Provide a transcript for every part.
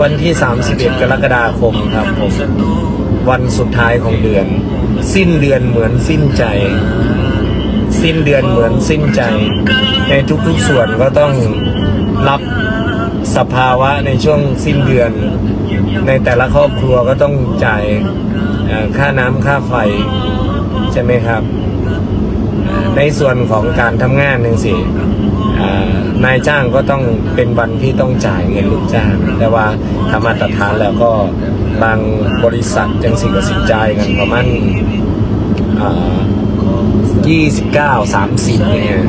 วันที่ 31 กรกฎาคมครับผมวันสุดท้ายของเดือน สิ้นเดือนเหมือนสิ้นใจ สิ้นเดือนเหมือนสิ้นใจ ในทุกๆส่วนก็ต้องรับสภาวะในช่วงสิ้นเดือน ในแต่ละครอบครัวก็ต้องจ่ายค่าน้ำค่าไฟ ใช่ไหมครับ ในส่วนของการทำงานหนึ่งสิ นายจ้างก็ต้องเป็นวันที่ต้องจ่ายเงินลูกจ้าง แต่ว่าธรรมาตรฐานแล้วก็บางบริษัทจังสิกับสินจ่ายกันประมาณยี่สิบเก้าสามสิบเนี่ย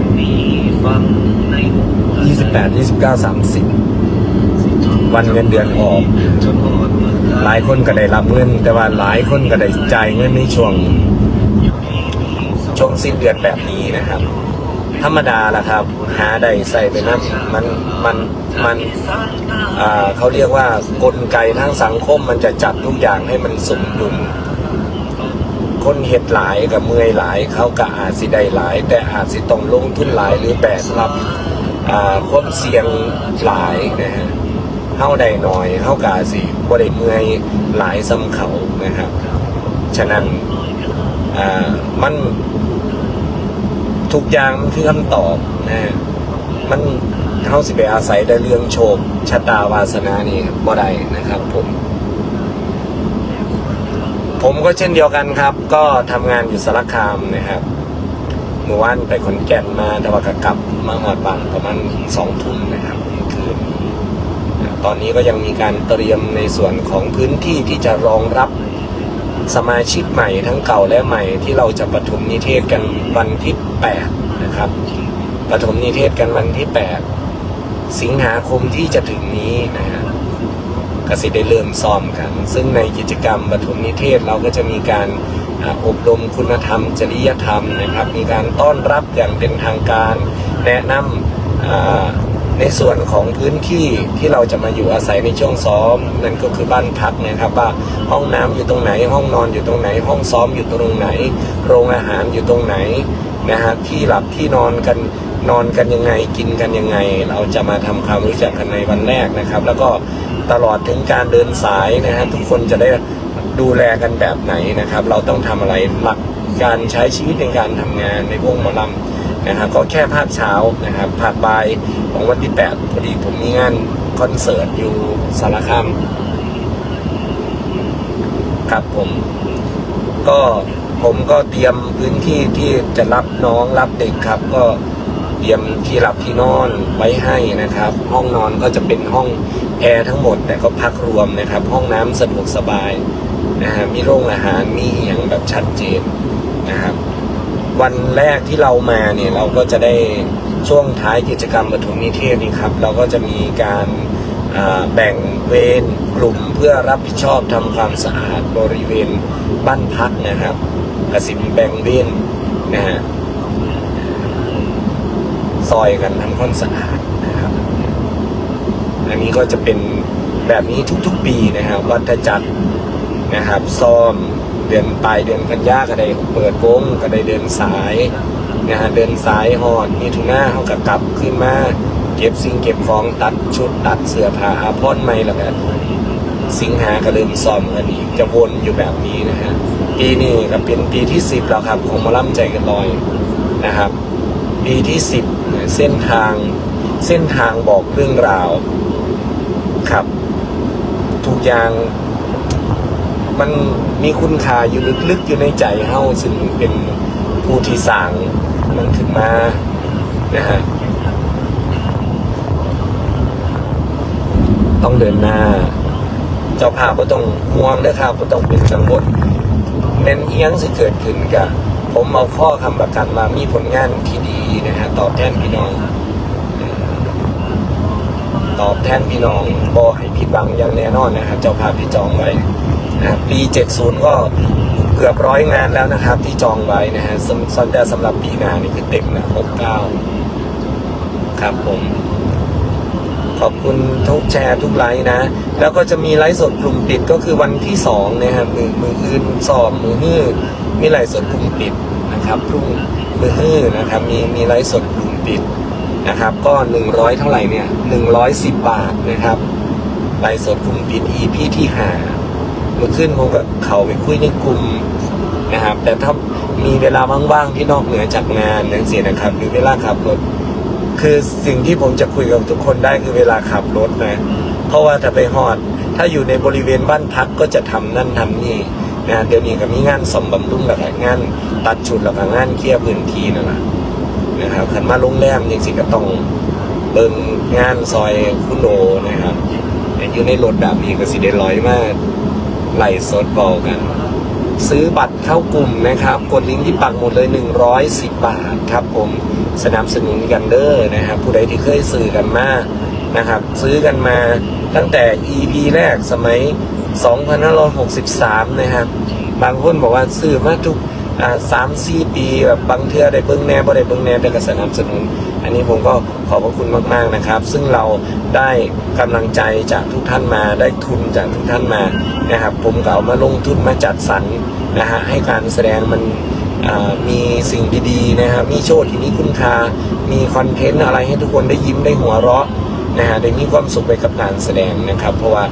ยี่สิบแปดยี่สิบเก้าสามสิบวันเงินเดือนออก หลายคนก็ได้รับเงิน แต่ว่าหลายคนก็ได้จ่ายเงินในช่วงช่วงสิ้นเดือนแบบนี้นะครับ ธรรมดาล่ะครับ หาได้ใส่ไปนะมันมันมันเขาเรียกว่ากลไกทางสังคมมันจะจัดทุกอย่างให้มันสมดุลคนเห็ดหลายกับเมื่อยหลายเขาก็อาจสิได้หลาย แต่อาจสิต้องลงทุนหลายหรือแบกรับความเสี่ยงหลายนะฮะเฮาได้หน่อยเฮากาสิบ่ได้เมื่อยหลายซ้ำเขานะครับ ฉะนั้นมัน ทุกอย่างมันคือคำตอบนะมันเขาสิไปอาศัยได้เรื่องโชคชะตาวาสนานี่บ่ได้นะครับผม ผมก็เช่นเดียวกันครับ ก็ทำงานอยู่สารคามนะครับเมื่อวานไปขอนแก่นมาแต่ว่ากกลับมาหอดบางประมาณสองทุ่มนะครับคืนตอนนี้ก็ยังมีการเตรียมในส่วนของพื้นที่ที่จะรองรับ สมาชิกใหม่ทั้งเก่าและใหม่ที่เราจะประถมนิเทศกันวันที่ 8 นะครับประถมนิเทศกันวันที่ 8 สิงหาคมที่จะถึงนี้นะฮะก็สิได้เริ่มซ้อมกัน ซึ่งในกิจกรรมปฐมนิเทศเราก็จะมีการอบรมคุณธรรม จริยธรรมนะครับ มีการต้อนรับอย่างเป็นทางการ แนะนำ ในส่วนของพื้นที่ที่เราจะมาอยู่อาศัยในช่วงซ้อม นั่นก็คือบ้านพักนะครับว่าห้องน้ำอยู่ตรงไหน ห้องนอนอยู่ตรงไหน ห้องซ้อมอยู่ตรงไหน โรงอาหารอยู่ตรงไหนนะฮะที่หลับที่นอนกันนอนกันยังไงกินกันยังไง เราจะมาทำความรู้จักกันในวันแรกนะครับ แล้วก็ตลอดถึงการเดินสายนะฮะทุกคนจะได้ดูแลกันแบบไหนนะครับ เราต้องทำอะไรหลักการใช้ชีวิตในการทำงานในวงหมอลำ นะครับก็แค่ภาคเช้านะครับภาคบ่ายของวันที่ 8 พอดีผมมีงานคอนเสิร์ตอยู่สารคามครับผมก็ผมก็เตรียมพื้นที่ที่จะรับน้องรับเด็กครับ ก็เตรียมที่หลับที่นอนไว้ให้นะครับ ห้องนอนก็จะเป็นห้องแอร์ทั้งหมด แต่ก็พักรวมนะครับ ห้องน้ำสะดวกสบายนะฮะมีโรงอาหารมีอหย่างแบบชัดเจนนะครับ วันแรกที่เรามาเนี่ยเราก็จะได้ช่วงท้ายกิจกรรมปฐมนิเทศนี่ครับ เราก็จะมีการแบ่งเวรกลุ่มเพื่อรับผิดชอบทำความสะอาดบริเวณบ้านพักนะครับกสิมแบ่งเวรนะฮะซอยกันทำความสะอาดนะครับ อันนี้ก็จะเป็นแบบนี้ทุกๆปีนะครับ วัฏจักรนะครับ ซ้อม เดือนปลายเดือนกันยาก็ได้เปิดวงก็ได้เดินสายนะฮะเดินสายหอดมีทุน่าเขาก็กลับขึ้นมาเก็บสิ่งเก็บของตัดชุดตัดเสื้อผ้าอาพรณ์ใหม่แล้วก็สิงหาก็เริ่มซ้อมกันอีกจะวนอยู่แบบนี้นะฮะปีนี้ก็เป็นปีที่สิบแล้วครับของมาล่ำใจกันลอยนะครับ ปีที่สิบเส้นทางเส้นทางบอกเรื่องราวครับทุกอย่าง มันมีคุณค่าอยู่ลึกๆอยู่ในใจเฮาซึ่งเป็นผู้ที่สร้างมันขึ้นมานะฮะต้องเดินหน้า เจ้าภาพก็ต้องห่วงนะครับก็ต้องเป็นกังวลแม่นเอียงสิเกิดขึ้นกะผมเอาข้อคำประกันมามีผลงานที่ดีนะฮะตอบแทนพี่น้องตอบแทนพี่น้องบอให้ผิดหวังอย่างแน่นอนนะครับเจ้าภาพที่จองไว้ ปี 70 ก็เกือบร้อยงานแล้วนะครับ ที่จองไว้นะฮะสำสำแต่สำหรับปีหน้านี่คือเต็มนะ69 ครับผม ขอบคุณทุกแชร์ทุกไลค์นะ แล้วก็จะมีไลฟ์สดกลุ่มปิดก็คือวันที่สองนะครับมือมืออื่นสอบมือฮื้อมีไลฟ์สดกลุ่มปิดนะครับพรุ่งมือฮื้อนะครับ มีมีไลฟ์สดกลุ่มปิดนะครับ ก็หนึ่งร้อยเท่าไหร่เนี่ยหนึ่งร้อยสิบบาทนะครับไลฟ์สดกลุ่มปิด EP ที่หา มื่อขึ้นผมกับเขาไปคุยในกลุ่มนะครับ แต่ถ้ามีเวลาว่างๆที่นอกเหนือจากงานอย่างเสียนะครับ หรือเวลาขับรถคือสิ่งที่ผมจะคุยกับทุกคนได้คือเวลาขับรถนะ เพราะว่าถ้าไปฮอด ถ้าอยู่ในบริเวณบ้านพักก็จะทำนั่นทำนี่นะเดี๋ยวนี้ก็มีงานสมบำรุงแล้วก็งาน ตัดชุดแล้วก็งานเคลียร์พื้นที่นั่นแหละนะครับขันมาโรงแรมจริงๆก็ต้องเบิ่งงานซอยคุโดนะครับแต่อยู่ในรถแบบนี้ก็สิได้ร้อยมาก ไลฟ์สดเบากัน ซื้อบัตรเข้ากลุ่มนะครับ กดลิงก์ที่ปักหมดเลย 110 บาทครับผมสนับสนุนกันเด้อนะครับ ผู้ใดที่เคยซื้อกันมานะครับ ซื้อกันมาตั้งแต่ EP แรกสมัย 2563 นะครับ บางคนบอกว่าซื้อมาทุกสามสี่ปีแบบบางเทือได้เบิ้งแน่บ่ได้เบิ้งแน่แต่ก็สนับสนุน อันนี้ผมก็ขอบพระคุณมาก ๆนะครับ ซึ่งเราได้กำลังใจจากทุกท่านมาได้ทุนจากทุกท่านมานะครับ ผมก็เอามาลงทุนมาจัดสรรนะฮะให้การแสดงมันมีสิ่งดีๆนะครับมีโชว์ที่มีคุณค่ามีคอนเทนต์อะไรให้ทุกคนได้ยิ้มได้หัวเราะนะฮะได้มีความสุขไปกับการแสดงนะครับ เพราะว่า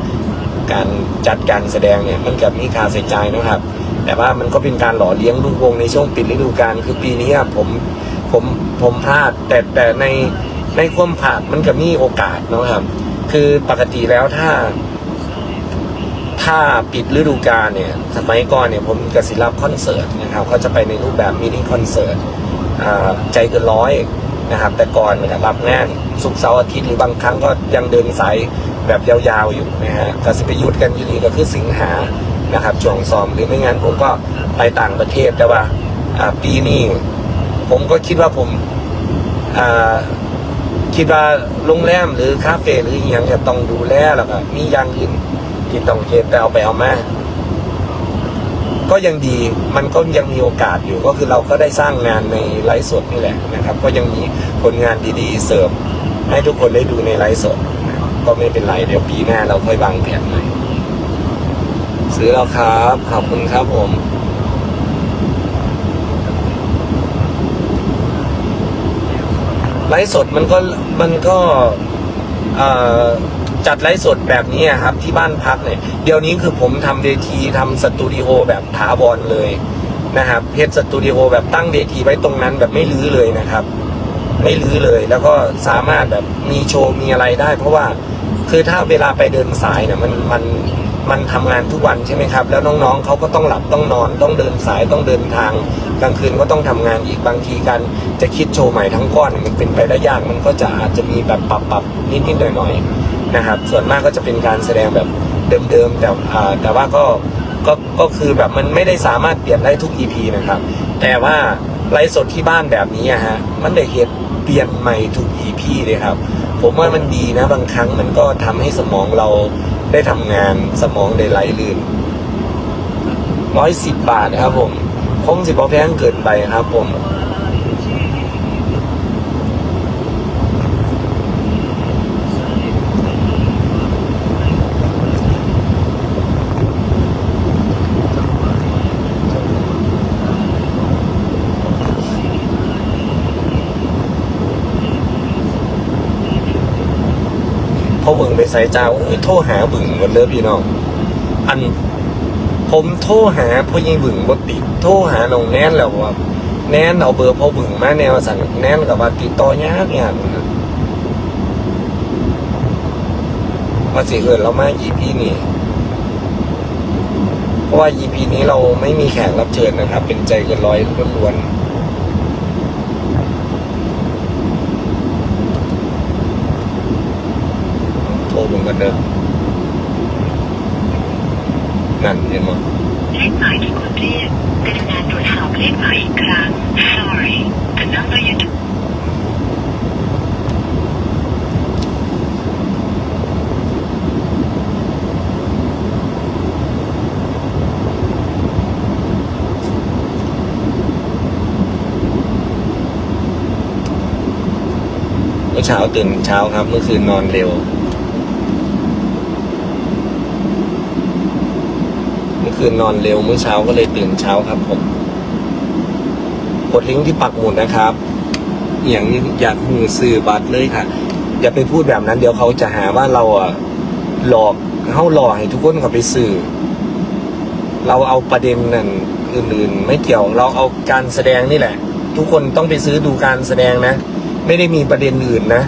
การจัดการแสดงเนี่ยมันกับมีค่าใช้จ่ายนะครับ แต่ว่ามันก็เป็นการหล่อเลี้ยงลูกวงในช่วงปิดฤดูกาลคือปีนี้ผม ผมผมพลาด แต่แต่ในในความพลาดมันก็มีโอกาสนะครับ คือปกติแล้วถ้า ถ้าปิดฤดูกาลเนี่ย สมัยก่อนเนี่ยผมกับศิลปคอนเสิร์ตนะครับเขาจะไปในรูปแบบมินิคอนเสิร์ตใจเกินร้อยนะครับ แต่ก่อนเนะครับรับงานสุกเสาร์อาทิตย์หรือบางครั้งก็ยังเดินสายแบบยาวๆอยู่นะฮะก็สิไปหยุดกันอยู่นี่ก็คือสิงหานะครับช่วงซ้อมหรือไม่งั้นผมก็ไปต่างประเทศแต่ว่าปีนี้ ผมก็คิดว่าผมคิดว่าโรงแรมหรือคาเฟ่หรืออย่างจะต้องดูแลแล้วก็มีอย่างอื่นที่ต้องเก็บแต่เอาไปเอามาก็ยังดีมันก็ยังมีโอกาสอยู่ก็คือเราก็ได้สร้างงานในไลฟ์สดนี่แหละนะครับ ก็ยังมีผลงานดีๆ เสร์ฟให้ทุกคนได้ดูในไลฟ์สด ก็ไม่เป็นไรเดี๋ยวปีหน้าเราค่อยวางแผนใหม่ซื้อแล้วครับ ขอบคุณครับผม ไลฟ์สดมันก็มันก็จัดไลฟ์สดแบบนี้ครับ ที่บ้านพักเนี่ยเดี๋ยวนี้คือผมทำเวทีทำสตูดิโอแบบถาวรเลยนะครับเพจสตูดิโอแบบตั้งเวทีไว้ตรงนั้นแบบไม่รื้อเลยนะครับ ไม่รื้อเลยแล้วก็สามารถแบบมีโชว์มีอะไรได้ เพราะว่าคือถ้าเวลาไปเดินสายเนี่ยมันมัน มันทำงานทุกวันใช่ไหมครับ แล้วน้องๆเขาก็ต้องหลับต้องนอน ต้องเดินสายต้องเดินทาง กลางคืนก็ต้องทำงานอีกบางทีกันจะคิดโชว์ใหม่ทั้งก้อนมันเป็นไปได้ยากมันก็จะอาจจะมีแบบปรับปรับนิดๆหน่อยๆนะครับ ส่วนมากก็จะเป็นการแสดงแบบเดิมๆแต่แต่ว่าก็ก็ก็คือแบบมันไม่ได้สามารถเปลี่ยนได้ทุก EP นะครับ แต่ว่าไลฟ์สดที่บ้านแบบนี้ฮะมันได้เหตุเปลี่ยนใหม่ทุก EP เลยครับ ผมว่ามันดีนะบางครั้งมันก็ทำให้สมองเราได้ทำงานสมองได้ไหลลื่นร้อยสิบบาทนะครับผมคงสิบอแพงเกินไปครับผม พอบึงไปใส่เจ้าโอ้ยโทรหาบึงกันเลยพี่น้องอัน ผมโทรหาพ่อยิงบึงบ่ติดโทรหาน้องแนนแล้วว่าแนนเอาเบอร์พ่อบึงมาแนวสั่งแนนกับว่าติดต่อยากยากนะครับว่าสิเอินเรามา EP นี้เพราะว่า EP นี้เราไม่มีแขกรับเชิญนะครับ เป็นใจเกินร้อยล้วนๆ โทรบึงกันเด้อนั่นเห็นมั้ยเลขหมายที่คุณเรียกกรุณาตรวจสอบเลขหมายอีกครั้ง Sorry the number you เมื่อเช้าตื่นเช้าครับ เมื่อคืนนอนเร็ว เมื่อ คืนนอนเร็วเมื่อเช้าก็เลยตื่นเช้าครับผม กดลิงก์ที่ปักหมุดนะครับ อย่างนี้อยากหูซื้อบัตรเลยค่ะ อย่าไปพูดแบบนั้น เดี๋ยวเขาจะหาว่าเราอะหลอกเฮาหลอกให้ทุกคนเขาไปซื้อเราเอาประเด็นนั่นอื่นๆ ไม่เกี่ยวเราเอาการแสดงนี่แหละ ทุกคนต้องไปซื้อดูการแสดงนะ ไม่ได้มีประเด็นอื่นนะ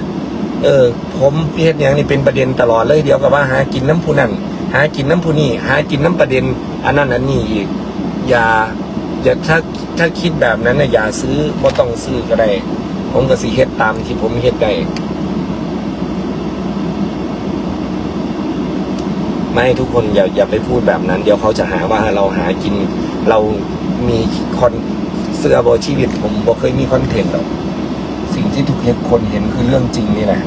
เออ ผมเฮ็ดอย่างนี้เป็นประเด็นตลอดเลยเดียวกับว่าหากินน้ำผู้นั่น หากินน้ำผู้นี่หากินน้ำประเด็นอันนั้นอันนี้อีก อย่าอย่าถ้าถ้าคิดแบบนั้นนะอย่าซื้อเพราะต้องซื้อก็ได้ ผมก็สิเฮ็ดตามที่ผมเฮ็ดได้ไม่ทุกคนอย่าอย่าไปพูดแบบนั้น เดี๋ยวเขาจะหาว่าเราหากิน เรามีคอนเสื้อบอชีวิต ผมบ่เคยมีคอนเทนต์หรอกสิ่งที่ทุกคนเห็นคือเรื่องจริงนี่แหละ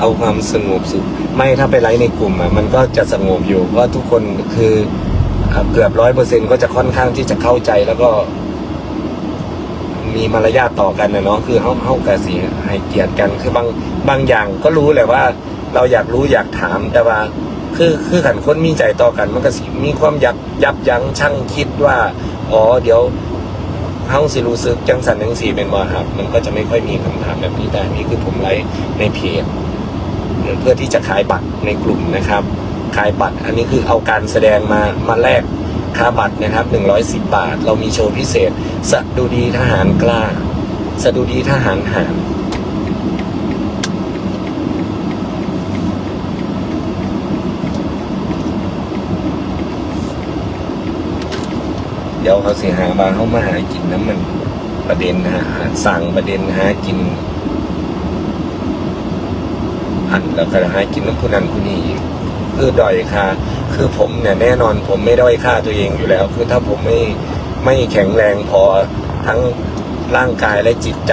เอาความสงบสุข ไม่ถ้าไปไลฟ์ในกลุ่มอะมันก็จะสงบอยู่เพราะทุกคนคือเกือบร้อยเปอร์เซ็นก็จะค่อนข้างที่จะเข้าใจแล้วก็ มีมารยาทต่อกันนะเนาะคือเฮาเฮากะสิให้เกียรติกันคือบางบางอย่างก็รู้แหละว่า เราอยากรู้อยากถามแต่ว่า คือคือขันคนมีใจต่อกัน มันก็มีความยับยับยั้งชั่งคิดว่าอ๋อเดี๋ยวเฮาสิรู้สึกจังสันจังสีเป็นว่าครับ มันก็จะไม่ค่อยมีคำถามแบบนี้แต่นี่คือผมไลฟ์ในเพจ เพื่อที่จะขายบัตรในกลุ่มนะครับ ขายบัตรอันนี้คือเอาการแสดงมามาแลกค่าบัตรนะครับ 110 บาท เรามีโชว์พิเศษสดุดีทหารกล้าสดุดีทหารหารเดี๋ยวเขาเสียหามาเขามาหากินน้ำมันประเด็นหาสั่งประเด็นหากิน อันแล้วก็หากินน้ำผู้นั้นผู้นี้อีกคือด้อยค่าคือผมเนี่ยแน่นอนผมไม่ด้อยค่าตัวเองอยู่แล้ว คือถ้าผมไม่ไม่แข็งแรงพอทั้งร่างกายและจิตใจ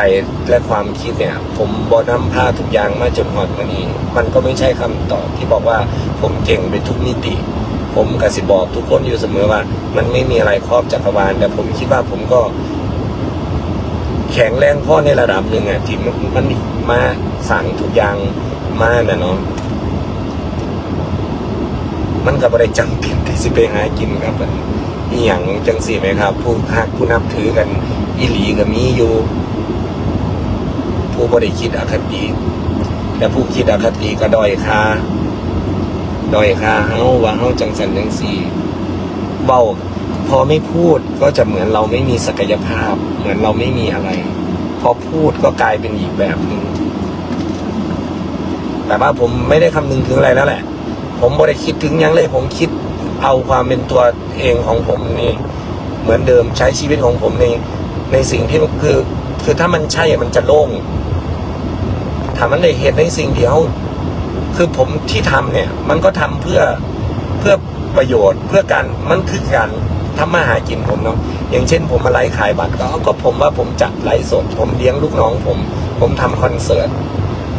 และความคิดเนี่ย ผมบอนำพาทุกอย่างมาจนหอดวันนี้ มันก็ไม่ใช่คำตอบที่บอกว่าผมเก่งไปทุกมิติ ผมกสิบอกทุกคนอยู่เสมอว่า มันไม่มีอะไรครอบจักรวาลแต่ผมคิดว่าผมก็ แข็งแรงพอในระดับหนึ่งอะที่มันมันมาสั่งทุกอย่าง มาน่ะเนาะมันก็บ่ได้จำเป็นที่สิไปหากินครับอันอีหยังจังสี่ไหมครับ ผู้ฮักผู้นับถือกันอีหลีก็มีอยู่ ผู้บ่ได้คิดอคติแต่ผู้คิดอคติก็ด้อยค่าด้อยค่าเฮาว่าเฮาจังสันจังสี่เว้าพอไม่พูดก็จะเหมือนเราไม่มีศักยภาพ เหมือนเราไม่มีอะไร พอพูดก็กลายเป็นอีกแบบหนึ่ง แต่ว่าผมไม่ได้คำนึงถึงอะไรแล้วแหละ ผมไม่ได้คิดถึงยังเลย ผมคิดเอาความเป็นตัวเองของผมนี่เหมือนเดิมใช้ชีวิตของผมในในสิ่งที่คือ คือถ้ามันใช่มันจะโล่งถามันได้เห็นในสิ่งเดียว คือผมที่ทำเนี่ย มันก็ทำเพื่อเพื่อประโยชน์ เพื่อการมันคือการทำมาหากินผมเนาะอย่างเช่น ผมมาไลฟ์ขายบัตรก็ก็ผมว่าผมจัดไลฟ์สดผมเลี้ยงลูกน้องผม ผมทำคอนเสิร์ต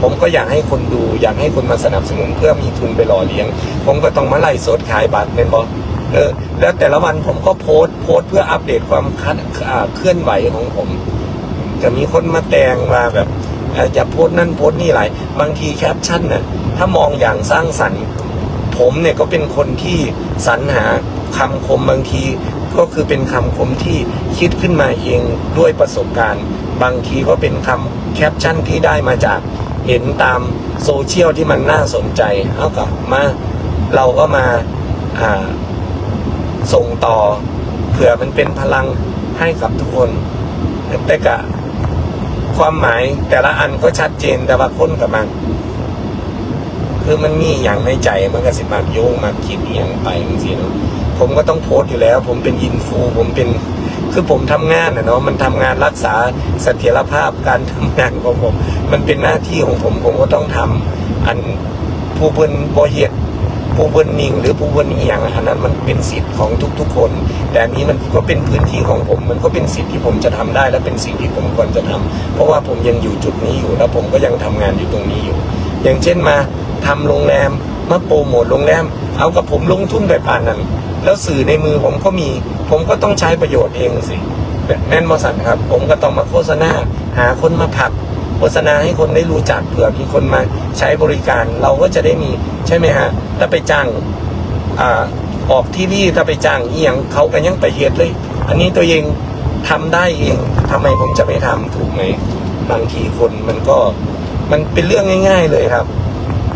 ผมก็อยากให้คนดูอยากให้คนมาสนับสนุนเพื่อมีทุนไปหล่อเลี้ยง ผมก็ต้องมาไล่สดขายบัตรเป็นบอเออแล้วแต่ละวันผมก็โพสต์โพสต์เพื่ออัปเดตความคัดเคลื่อนไหวของผม จะมีคนมาแต่งมาแบบอ่อจะโพสต์นั่นโพสต์นี่หลายบางทีแคปชั่นน่ะถ้ามองอย่างสร้างสรรค์ ผมเนี่ยก็เป็นคนที่สรรหาคำคมบางทีก็คือเป็นคำคมที่คิดขึ้นมาเองด้วยประสบการณ์ บางทีก็เป็นคำแคปชั่นที่ได้มาจาก เห็นตามโซเชียลที่มันน่าสนใจเอากับมาเราก็มาส่งต่อเผื่อมันเป็นพลังให้กับทุกคน แต่กะความหมายแต่ละอันก็ชัดเจนแต่ว่าคนกับมันคือมันมีอย่างในใจมันก็สิมากโยงมากคิดอย่างไปจริงๆเนาะผมก็ต้องโพสต์อยู่แล้ว ผมเป็นอินฟู ผมเป็น คือผมทำงานนะเนาะมันทำงานรักษาเสถียรภาพการทำงานของผม มันเป็นหน้าที่ของผมผมก็ต้องทำอันผู้เพิ่นบ่เฮ็ดผู้เพิ่นนิ่งหรือผู้เพิ่นอียงอันนั้นมันเป็นสิทธิ์ของทุก ๆ คน แต่นี้มันก็เป็นพื้นที่ของผม มันก็เป็นสิทธิ์ที่ผมจะทำได้ และเป็นสิ่งที่ผมควรจะทำเพราะว่าผมยังอยู่จุดนี้อยู่ แล้วผมก็ยังทำงานอยู่ตรงนี้อยู่ อย่างเช่นมาทำโรงแรมมาโปรโมทโรงแรม เอากับผมลงทุนไปป่านนั้น แล้วสื่อในมือผมก็มี ผมก็ต้องใช้ประโยชน์เองสิแม่นบอสันครับ ผมก็ต้องมาโฆษณา หาคนมาผลัก โฆษณาให้คนได้รู้จักเผื่อมีคนมาใช้บริการ เราก็จะได้มีใช่ไหมฮะถ้าไปจ้างอออกทีวีถ้าไปจ้างเอียงเขากันยังไปเฮ็ดเลย อันนี้ตัวเองทำได้เองทำไมผมจะไม่ทำถูกไหมบางทีคนมันก็มันเป็นเรื่องง่าย ๆเลยครับ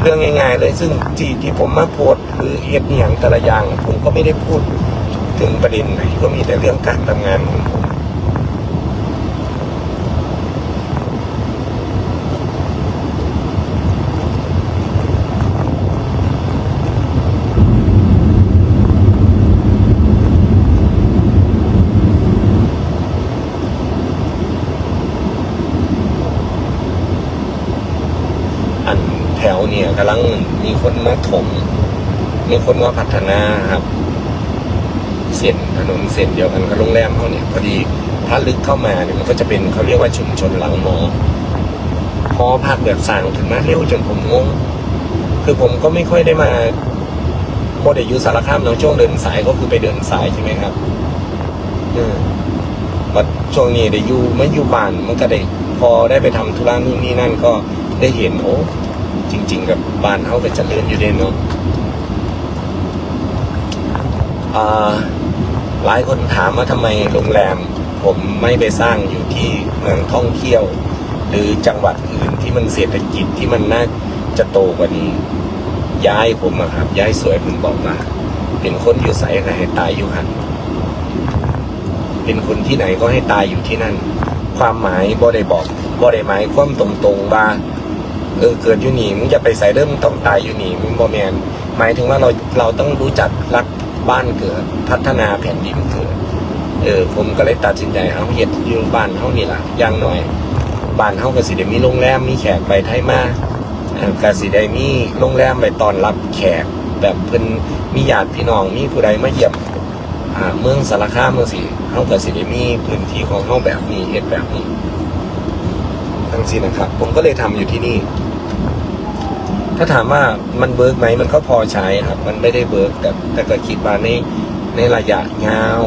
เรื่องง่าย ๆ เลยซึ่งที่ที่ผมมาโพสหรือเฮ็ดอหย่างแต่ละอย่าง ผมก็ไม่ได้พูด ถึงประเด็นไหนก็มีแต่เรื่องการทำงานของผมอันแถวเนี่ยกำลังมีคนมาถม มีคนมาพัฒนาครับ เส้นถนนเส้นเดียวกันกับโรงแรมเขาเนี่ยพอดีถ้าลึกเข้ามาเนี่ยมันก็จะเป็นเขาเรียกว่าชุมชนหลังหมอพอพักแบบสร้างถึงมาเร็วจนผมงงคือผมก็ไม่ค่อยได้มาโมเดลยูสารคามเนาช่วงเดินสายก็คือไปเดินสายใช่ไหมครับเออบัดช่วงนี้ได้อยู่ไม่อยู่บ้านมันก็ได้พอได้ไปทำธุระนู่นนี่นั่นก็ได้เห็นโอ้จริง ๆ กับบ้านเขาเป็นเจริญอยู่เด่นเนาะอ่า หลายคนถามว่าทำไมโรงแรม ผมไม่ไปสร้างอยู่ที่เมืองท่องเที่ยว หรือจังหวัดอื่นที่มันเศรษฐกิจที่มันน่าจะโตกว่านี้ย้ายผมอะครับ ย้ายสวยผมบอกมา เป็นคนอยู่ใสก็ให้ตายอยู่หันเป็นคนที่ไหนก็ให้ตายอยู่ที่นั่น ความหมายบ่ได้บอกบ่ได้หมายความตรงๆว่าเออเกิดอยู่หนีมึงจะไปใส่เริ่มต้องตายอยู่หนีมึงบ่แมนหมายถึงว่าเราเราต้องรู้จักรัก บ้านเกิด พัฒนาแผ่นดินเกิด เออ ผมก็เลยตัดสินใจเอาเฮ็ดอยู่บ้านเฮานี่ล่ะย่างหน่อยบ้านเฮาก็สิได้มีโรงแรมมีแขกไปไทยมาก็สิได้มีโรงแรมไปตอนรับแขก แบบเพิ่นมีญาติพี่น้องมีผู้ใดมาเยี่ยมอ่าเมืองสารคามเมืองสิเฮาก็สิได้มีพื้นที่ของเฮาแบบนี้เฮ็ดแบบนี้ทั้งสิ้นนะครับ ผมก็เลยทำอยู่ที่นี่ ถ้าถามว่ามันเบิร์กไหมมันก็พอใช้ครับ มันไม่ได้เบิร์กแต่แต่ก็คิดว่าในในระยะยาว